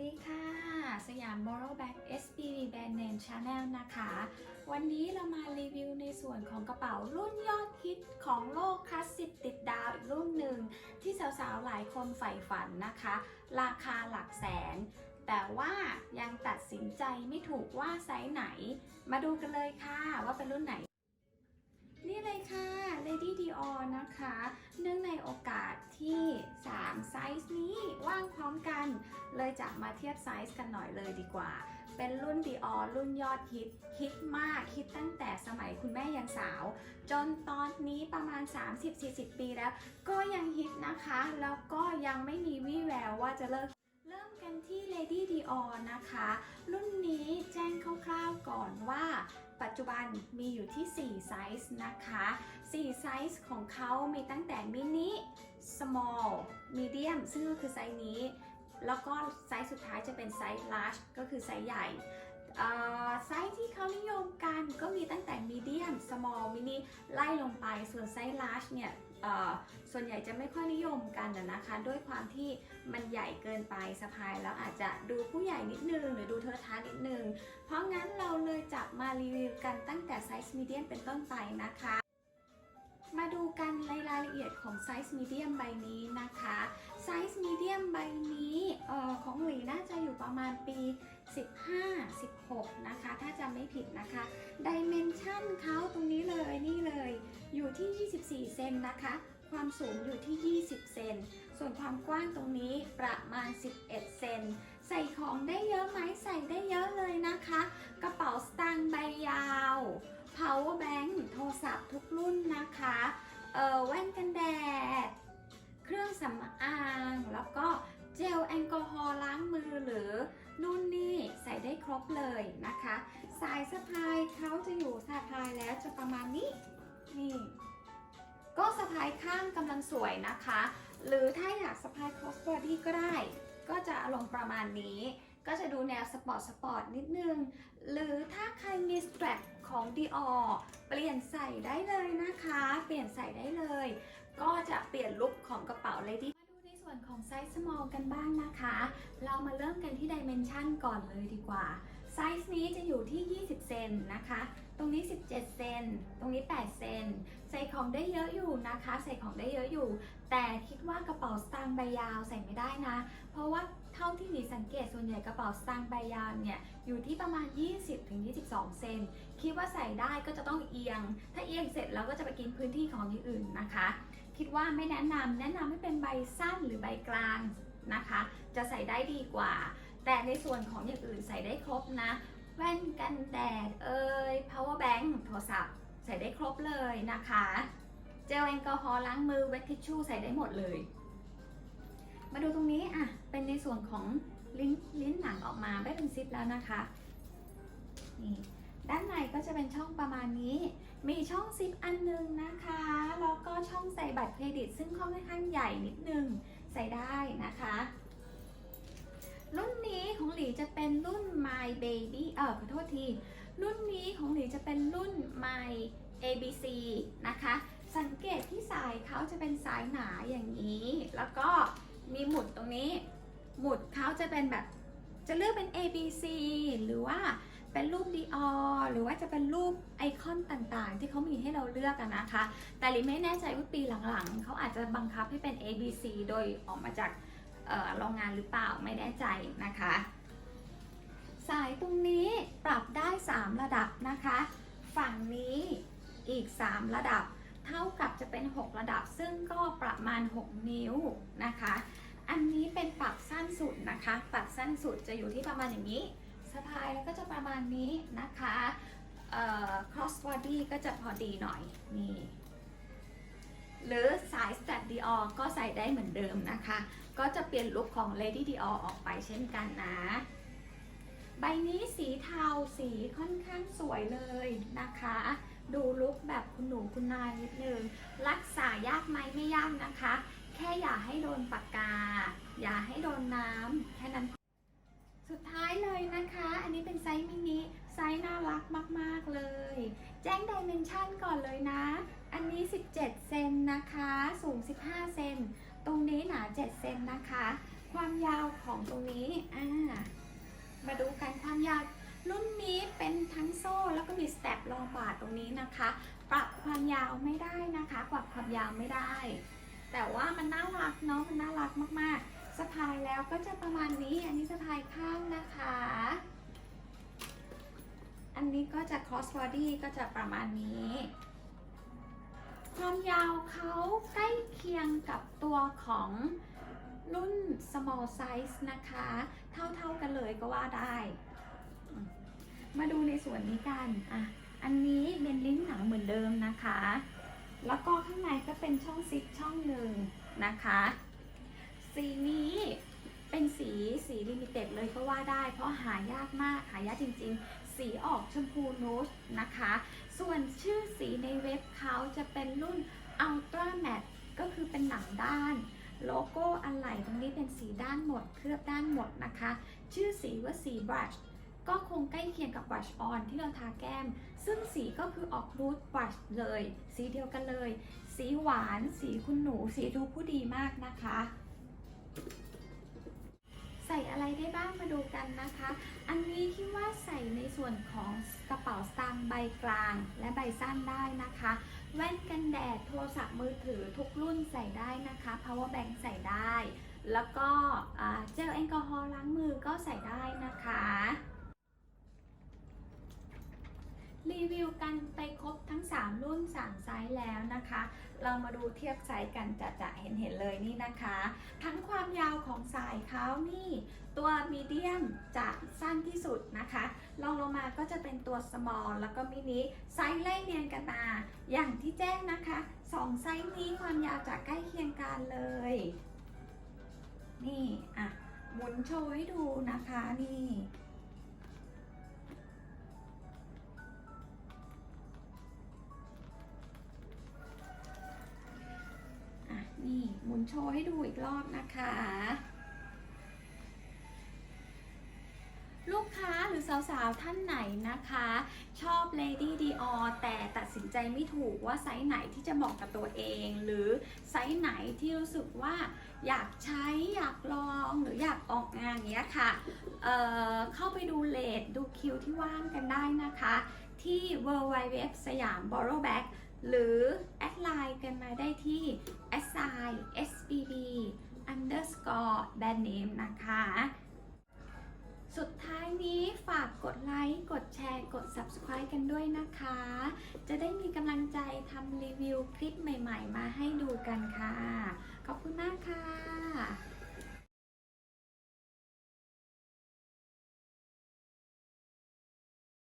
ดีค่ะ สยาม Moral Bag SPV Brand Name Channel นะคะ วันนี้เรามารีวิวในส่วนของกระเป๋ารุ่นยอดฮิตของโลกคลาสสิกติดดาวอีกรุ่นหนึ่ง ที่สาวๆ หลายคนใฝ่ฝันนะคะ ราคาหลักแสน แต่ว่ายังตัดสินใจไม่ถูกว่าไซส์ไหน มาดูกันเลยค่ะว่าเป็นรุ่นไหน นี่เลยค่ะ Lady Dior นะคะ เนื่องในโอกาสที่ 3 ไซส์นี้ว่างพร้อมกัน เลยจะมาเทียบไซส์กันหน่อยเลยดีกว่า เป็นรุ่น Dior รุ่นยอดฮิต ฮิตมาก ฮิตตั้งแต่สมัยคุณแม่ยังสาว จนตอนนี้ประมาณ 30-40 ปีแล้ว ก็ยังฮิตนะคะ แล้วก็ยังไม่มีวี่แววว่าจะเลิก กันที่ Lady Dior นะคะ รุ่นนี้แจ้งคร่าวๆก่อนว่าปัจจุบันมีอยู่ที่ 4 ไซส์นะคะ 4 ไซส์ของเขามีตั้งแต่มินิ small medium ซึ่งก็คือไซส์นี้ แล้วก็ไซส์สุดท้ายจะเป็นไซส์ large ก็คือไซส์ใหญ่ไซส์ที่เขานิยมกันก็มีตั้งแต่ medium small mini ไล่ลงไป ส่วนไซส์ large เนี่ย ส่วนใหญ่จะไม่ค่อยนิยมกันนะคะ ด้วยความที่มันใหญ่เกินไปสะพายแล้วอาจจะดูผู้ใหญ่นิดนึง หรือดูเทอะทะนิดนึง เพราะงั้นเราเลยจับมารีวิวกันตั้งแต่ไซส์มีเดียมเป็นต้นไปนะคะ มาดูกันในรายละเอียดของไซส์มีเดียมใบนี้นะคะไซส์มีเดียมใบนี้ออของหลีน่าจะอยู่ประมาณปี 15-16 นะคะ ถ้าจำไม่ผิดนะคะดิเมนชันเขาตรงนี้เลยนี่เลยอยู่ที่ 24 เซนนะคะ ความสูงอยู่ที่ 20 เซนส่วนความกว้างตรงนี้ประมาณ 11 เซนใส่ของได้เยอะไหมใส่ได้เยอะเลยนะคะ กระเป๋าสตางค์ใบยาว power bank โทรศัพท์ทุกรุ่นนะคะเออแว่นกันแดด เครื่องสำอาง แล้วก็เจลแอลกอฮอล์ล้างมือ หรือนู่นนี่ใส่ได้ครบเลยนะคะ สายสะพายเขาจะอยู่สะพายแล้วจะประมาณนี้นี่ก็สะพายข้างกำลังสวยนะคะ หรือถ้าอยากสะพาย cross body ก็ได้ ก็จะอารมณ์ประมาณนี้ ก็จะดูแนวสปอร์ตสปอร์ตนิดนึง หรือถ้าใครมีสแตรปของ Dior เปลี่ยนใส่ได้เลยนะคะ เปลี่ยนใส่ได้เลย ก็จะเปลี่ยนลุคของกระเป๋า Lady วนของไซส์ small กันบ้างนะคะ เรามาเริ่มกันที่ dimension ก่อนเลยดีกว่า ไซส์นี้จะอยู่ที่ 20 เซนนะคะ ตรงนี้ 17 เซน ตรงนี้ 8 เซน ใส่ของได้เยอะอยู่นะคะ ใส่ของได้เยอะอยู่ แต่คิดว่ากระเป๋าสตางค์ใบยาวใส่ไม่ได้นะ เพราะว่าเท่าที่หมีสังเกตส่วนใหญ่กระเป๋าสตางค์ใบยาวเนี่ยอยู่ที่ประมาณ 20-22 เซน คิดว่าใส่ได้ก็จะต้องเอียง ถ้าเอียงเสร็จแล้วก็จะไปกินพื้นที่ของอย่างอื่นนะคะ คิดว่าไม่แนะนำแนะนำให้เป็นใบสั้นหรือใบกลางนะคะ จะใส่ได้ดีกว่า แต่ในส่วนของอย่างอื่นใส่ได้ครบนะ แว่นกันแดดเอ่ย power bank โทรศัพท์ใส่ได้ครบเลยนะคะ เจลแอลกอฮอล์ล้างมือเวททิชชู่ใส่ได้หมดเลย มาดูตรงนี้อะเป็นในส่วนของลิ้นลิ้นหนังออกมาไม่เป็นซิปแล้วนะคะนี่ ด้านในก็จะเป็นช่องประมาณนี้ มีช่องซิปอันหนึงนะคะ แล้วก็ช่องใส่บัตรเครดิต ซึ่งค่อนข้างใหญ่นิดนึงใส่ได้นะคะ รุ่นนี้ของหลีจะเป็นรุ่น My Baby เออขอโทษที รุ่นนี้ของหลีจะเป็นรุ่น My ABC นะคะ สังเกตที่สายเขาจะเป็นสายหนาอย่างนี้ แล้วก็มีหมุดตรงนี้ หมุดเขาจะเป็นแบบจะเลือกเป็น ABC หรือว่า เป็นรูป Dior หรือว่าจะเป็นรูปไอคอนต่างๆ ที่เขามีให้เราเลือกกันนะคะ แต่ลิไม่แน่ใจว่าปีหลังๆ เขาอาจจะบังคับให้เป็น ABC โดยออกมาจากโรงงานหรือเปล่าไม่แน่ใจนะคะ สายตรงนี้ปรับได้ 3 ระดับนะคะ ฝั่งนี้อีก 3 ระดับ เท่ากับจะเป็น 6 ระดับ ซึ่งก็ประมาณ 6 นิ้วนะคะ อันนี้เป็นปรับสั้นสุดนะคะ ปรับสั้นสุดจะอยู่ที่ประมาณอย่างนี้ พายแล้วก็จะประมาณนี้นะคะเอ่อ cross body ก็จะพอดีหน่อยนี่หรือสาย stat Dior ก็ใส่ได้เหมือนเดิมนะคะ ก็จะเปลี่ยนลุคของ Lady Dior ออกไปเช่นกันนะ ใบนี้สีเทาสีค่อนข้างสวยเลยนะคะ ดูลุคแบบคุณหนูคุณนายนิดนึง รักษายากไหมไม่ยากนะคะ แค่อย่าให้โดนปากกา อย่าให้โดนน้ำแค่นั้น สุดท้าย อันนี้เป็นไซส์มินิไซส์น่ารักมากๆเลย แจ้งดิเมนชันก่อนเลยนะ อันนี้ 17 เซนนะคะ สูง 15 เซน ตรงนี้หนา 7 เซนนะคะ ความยาวของตรงนี้ อ่า มาดูกันความยาว รุ่นนี้เป็นทั้งโซ่แล้วก็มีสเต็ปรองบาดตรงนี้นะคะ ปรับความยาวไม่ได้นะคะ ปรับความยาวไม่ได้ แต่ว่ามันน่ารักเนาะ มันน่ารักมากๆสะพายแล้วก็จะประมาณนี้ อันนี้สะพายข้างนะคะ ก็จะ cross body ก็จะประมาณนี้ ความยาวเขาใกล้เคียงกับตัวของรุ่น small size นะคะ เท่าๆกันเลยก็ว่าได้ มาดูในส่วนนี้กันอะอันนี้เป็นลิ้นหนังเหมือนเดิมนะคะ แล้วก็ข้างในก็เป็นช่องซิปช่องหนึ่งนะคะ สีนี้ เป็นสีสีลิมิเต็ดเลยก็ว่าได้ เพราะหายากมากหายากจริง ๆ สีออกชมพูนูสนะคะ ส่วนชื่อสีในเว็บเขาจะเป็นรุ่น Ultra Matte ก็คือเป็นหนังด้าน โลโก้อะไหล่ตรงนี้เป็นสีด้านหมด เคลือบด้านหมดนะคะ ชื่อสีว่าสีบรัชก็คงใกล้เคียงกับบรัชออนที่เราทาแก้ม ซึ่งสีก็คือออกรูทบรัชเลย สีเดียวกันเลย สีหวาน สีคุณหนู สีดูผู้ดีมากนะคะ ใส่อะไรได้บ้างมาดูกันนะคะ อันนี้คิดว่าใส่ในส่วนของกระเป๋าสตางค์ใบกลางและใบสั้นได้นะคะ แว่นกันแดดโทรศัพท์มือถือทุกรุ่นใส่ได้นะคะ power bank ใส่ได้ แล้วก็เจลแอลกอฮอล์ล้างมือก็ใส่ได้นะคะ รีวิวกันไปครบทั้ง 3 รุ่น 3 ไซส์แล้วนะคะ เรามาดูเทียบไซส์กันจะจะเห็นเห็นๆเลยนี่นะคะ ทั้งความยาวของสายเขานี่ ตัวมีเดียมจะสั้นที่สุดนะคะลองลงมาก็จะเป็นตัว small แล้วก็มินิไซส์ไล่เรียงกันมาอย่างที่แจ้งนะคะสองไซส์นี้ความยาวจะใกล้เคียงกันเลย นี่อะหมุนโชว์ให้ดูนะคะนี่ โชว์ให้ดูอีกรอบนะคะ ลูกค้าหรือสาวๆ ท่านไหนนะคะ ชอบ Lady Dior แต่ตัดสินใจไม่ถูกว่าไซส์ไหนที่จะเหมาะกับตัวเอง หรือไซส์ไหนที่รู้สึกว่าอยากใช้อยากลองหรืออยากออกงานเงี้ยค่ะเเข้าไปดูเลทดูคิวที่ว่างกันได้นะคะ ที่ w w w สยาม borrow bag หรือ แอดไลน์กันมาได้ที่ s i sbb underscore brand name นะคะ สุดท้ายนี้ฝากกดไลค์ กดแชร์ กด subscribe กันด้วยนะคะ จะได้มีกำลังใจทำรีวิวคลิปใหม่ ๆ มาให้ดูกันค่ะ ขอบคุณมากค่ะ